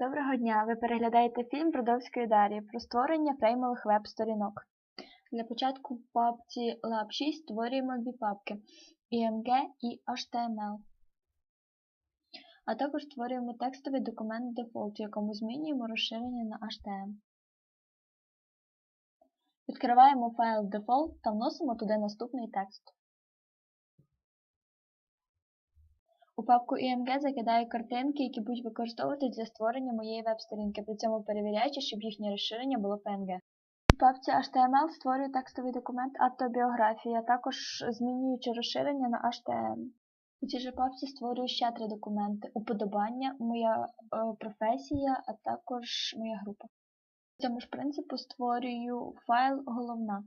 Доброго дня! Ви переглядаєте фільм Бродовської Дар'ї про створення фреймових веб-сторінок. Для початку в папці Lab 6 створюємо дві папки IMG і HTML. А також створюємо текстовий документ Default, в якому змінюємо розширення на HTML. Відкриваємо файл Default та вносимо туди наступний текст. У папку IMG закидаю картинки, які будуть використовуватись для створення моєї веб-сторінки, при цьому перевіряючи, щоб їхнє розширення було PNG. У папці HTML створюю текстовий документ автобіографії, також змінюючи розширення на HTML. У цій же папці створюю ще три документи: уподобання, моя е, професія, а також моя група. По цьому ж принципу створюю файл головна.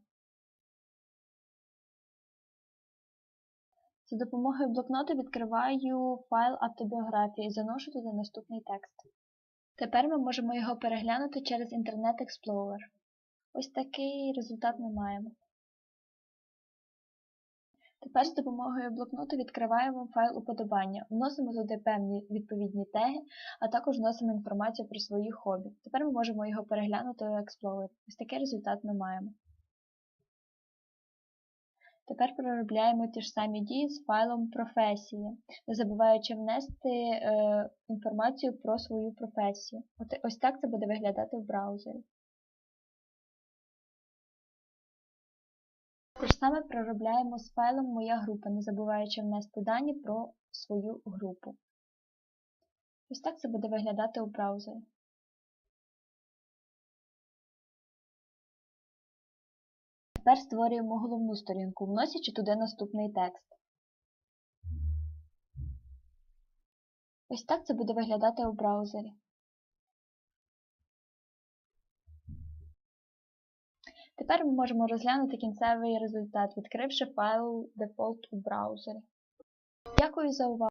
За допомогою блокноту відкриваю файл автобіографії і заношу туди наступний текст. Тепер ми можемо його переглянути через Internet Explorer. Ось такий результат ми маємо. Тепер з допомогою блокноту відкриваємо файл уподобання, вносимо туди певні відповідні теги, а також вносимо інформацію про свої хобі. Тепер ми можемо його переглянути у Explorer. Ось такий результат ми маємо. Тепер проробляємо ті ж самі дії з файлом професії, не забуваючи внести е, інформацію про свою професію. От, ось так це буде виглядати в браузері. Те саме проробляємо з файлом Моя група, не забуваючи внести дані про свою групу. Ось так це буде виглядати у браузері. Тепер створюємо головну сторінку, вносячи туди наступний текст. Ось так це буде виглядати у браузері. Тепер ми можемо розглянути кінцевий результат, відкривши файл Default у браузері. Дякую за увагу!